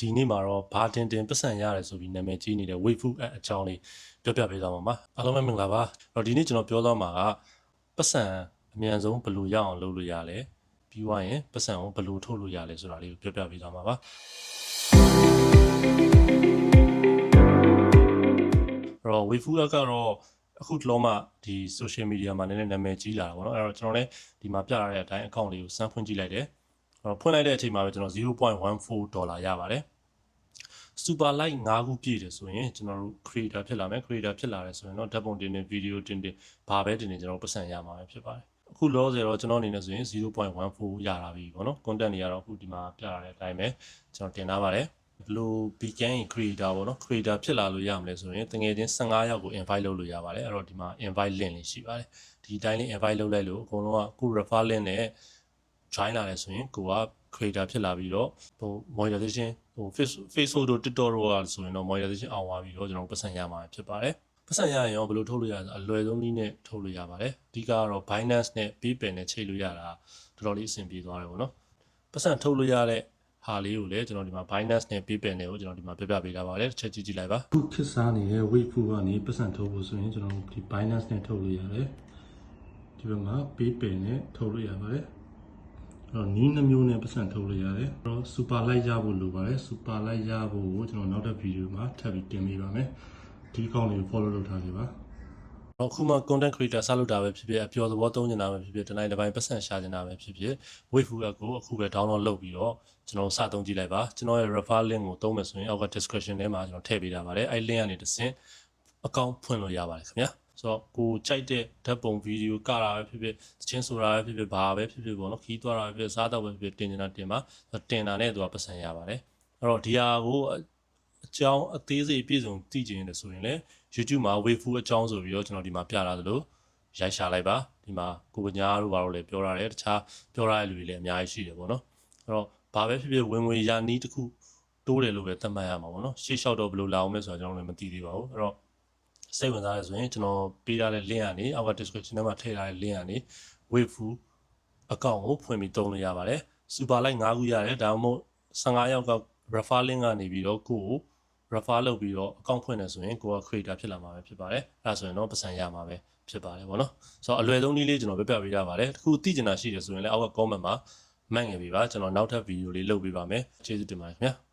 ဒီနေ့မှာတော့ဘာတင်တင်ပတ်စံရတယ်ဆိုပြီးနာမည်ကြီးနေတဲ့ Wave Food အကြောင်းလေးပြောပြပေးသွားမှာပါအားလုံးပဲမင်္ဂလာပါအဲ့တော့ဒီနေ့ကျွန်တော်ပြောသွားမှာကပတ်စံအမြန်ဆုံးဘယ်လိုရအောင်လုပ်လို့ရလဲပြီးွားရင်ပတ်စံကိုဘယ်လိုထုတ်လို့ရလဲဆိုတာလေးကိုပြောပြပေးသွားမှာပါအဲ့တော့ Wave Food ကတော့အခုတလုံးမှဒီ social media မှာနည်းနည်းနာမည်ကြီးလာတာပေါ့နော်အဲ့တော့ကျွန်တော်လည်းဒီမှာပြရတဲ့အတိုင်း account လေးကိုစမ်းဖွင့်ကြည့်လိုက်တယ်အဲ့တော့ဖွင့်လိုက်တဲ့အချိန်မှာပဲကျွန်တော်0.14ဒေါ်လာရပါတယ် super like 5ခုပြည့်တယ်ဆိုရင်ကျွန်တော်တို့ creator ဖြစ်လာမယ် creator ဖြစ်လာတယ်ဆိုရင်တော့ဓာတ်ပုံတင်တင် video တင်တင်ဘာပဲတင်တင်ကျွန်တော်ပတ်စံရမှာပဲဖြစ်ပါတယ်အခုလောဆယ်တော့ကျွန်တော်အနေနဲ့ဆိုရင်0.14ရတာပြီပေါ့နော် content တွေကတော့အခုဒီမှာပြရတဲ့အတိုင်းပဲကျွန်တော်တင်ထားပါတယ်ဘယ်လို began creator ပေါ့နော် creator ဖြစ်လာလို့ရမလဲဆိုရင်တကယ်ချင်း15ယောက်ကို invite လုပ်လို့ရပါတယ်အဲ့တော့ဒီမှာ invite link လေးရှိပါတယ်ဒီအတိုင်းလေး invite လုပ်လိုက်လို့အကုန်လုံးကကို refer link နဲ့ join လာတယ်ဆိုရင်ကိုက creator ဖြစ်လာပြီးတော့ဟို monetization ဟို Facebook Facebook တို့ TikTok တို့ကဆိုရင်တော့ monetization အောင်သွားပြီးတော့ကျွန်တော်ပတ်စံရမှာဖြစ်ပါတယ်ပတ်စံရရင်ရောဘယ်လိုထုတ်လို့ရလဲအလွယ်ဆုံးနည်းနဲ့ထုတ်လို့ရပါတယ်အဓိကကတော့ Binance နဲ့ PayPal နဲ့ချိန်လို့ရတာတော်တော်လေးအဆင်ပြေသွားတယ်ပေါ့နော်ပတ်စံထုတ်လို့ရတဲ့ဟာလေးကိုလည်းကျွန်တော်ဒီမှာ Binance နဲ့ PayPal နဲ့ကိုကျွန်တော်ဒီမှာပြပြပေးထားပါတယ်တစ်ချက်ကြည့်ကြည့်လိုက်ပါခုခစ်စားနေတဲ့ wait food ကနေပတ်စံထုတ်ဖို့ဆိုရင်ကျွန်တော်ဒီ Binance နဲ့ထုတ်လို့ရတယ်ဒီဘက်မှာ PayPal နဲ့ထုတ်လို့ရပါတယ်အဲ့ တော့နီးနှမျိုးနဲ့ပတ်စံထုတ်လို့ရတယ်အဲ့တော့ super light ရဖို့လိုပါတယ် super light ရဖို့ကိုကျွန်တော်နောက်တဲ့ဗီဒီယိုမှာထပ်ပြီးတင်ပေးပါမယ်ဒီအကောင့်လေးကို follow လုပ်ထားကြပါအခုမှ content creator စလုပ်တာပဲဖြစ်ဖြစ်အပျော်သဘောသုံးနေတာပဲဖြစ်ဖြစ်တနိုင်တစ်ပိုင်းပတ်စံရှာနေတာပဲဖြစ်ဖြစ် wave food app ကိုအခုပဲ download လုပ်ပြီးတော့ကျွန်တော်စသုံးကြည့်လိုက်ပါကျွန်တော်ရဲ့ refer link ကိုသုံးမယ်ဆိုရင်အောက်က description ထဲမှာကျွန်တော်ထည့်ပေးထားပါတယ်အဲ့ link ကနေတစ်ဆင့်အကောင့်ဖွင့်လို့ရပါတယ်ခင်ဗျာ ဆိုတော့ကိုကြိုက်တဲ့ဓာတ်ပုံဗီဒီယိုကတာပဲဖြစ်ဖြစ်သချင်းဆိုတာပဲဖြစ်ဖြစ်ဘာပဲဖြစ်ဖြစ်ပေါ့နော်ခီးသွားတာပဲဖြစ်ဖြစ်စားတော့ပဲဖြစ်ဖြစ်တင်နေတာတင်ပါတင်တာနဲ့သူကပတ်စံရပါတယ်အဲ့တော့ဒီဟာကိုအကြောင်းအသေးစိတ်ပြည့်စုံသိကျင်တယ်ဆိုရင်လည်း YouTube မှာ wave food အကြောင်းဆိုပြီးတော့ကျွန်တော်ဒီမှာပြထားသလိုရိုက်ရှာလိုက်ပါဒီမှာကိုပညာတို့ဘာလို့လဲပြောရတယ်တခြားပြောရတဲ့လူတွေလည်းအများကြီးရှိတယ်ပေါ့နော်အဲ့တော့ဘာပဲဖြစ်ဖြစ်ဝင်ဝင်ရာနီးတစ်ခုတိုးတယ်လို့ပဲသတ်မှတ်ရမှာပေါ့နော်ရှေ့လျှောက်တော့ဘယ်လိုလာအောင်လဲဆိုတာကျွန်တော်လည်းမသိသေးပါဘူးအဲ့တော့ စိတ်ဝင်စားရဆိုရင်ကျွန်တော်ပေးထားတဲ့ link ကနေအောက်က description ထဲမှာထည့်ထားတဲ့ link ကနေ wave food အကောင့်ကိုဖွင့်ပြီးသုံးလို့ရပါတယ် super like 5ခုရတယ်ဒါမှမဟုတ်15ယောက်က refer link ကနေပြီးတော့ကိုကို refer လုပ်ပြီးတော့ account ဖွင့်နေဆိုရင်ကိုက creator ဖြစ်လာမှာပဲဖြစ်ပါတယ်အဲဒါဆိုရင်တော့ပတ်စံရမှာပဲဖြစ်ပါတယ်ဗောနော်ဆိုတော့အလွယ်ဆုံးနည်းလေးကျွန်တော်ပြပြပေးရပါတယ်တခုသိချင်တာရှိတယ်ဆိုရင်လည်းအောက်က comment မှာမှတ်ငယ်ပေးပါကျွန်တော်နောက်ထပ်ဗီဒီယိုလေးလုပ်ပေးပါမယ်ကျေးဇူးတင်ပါတယ်ခင်ဗျာ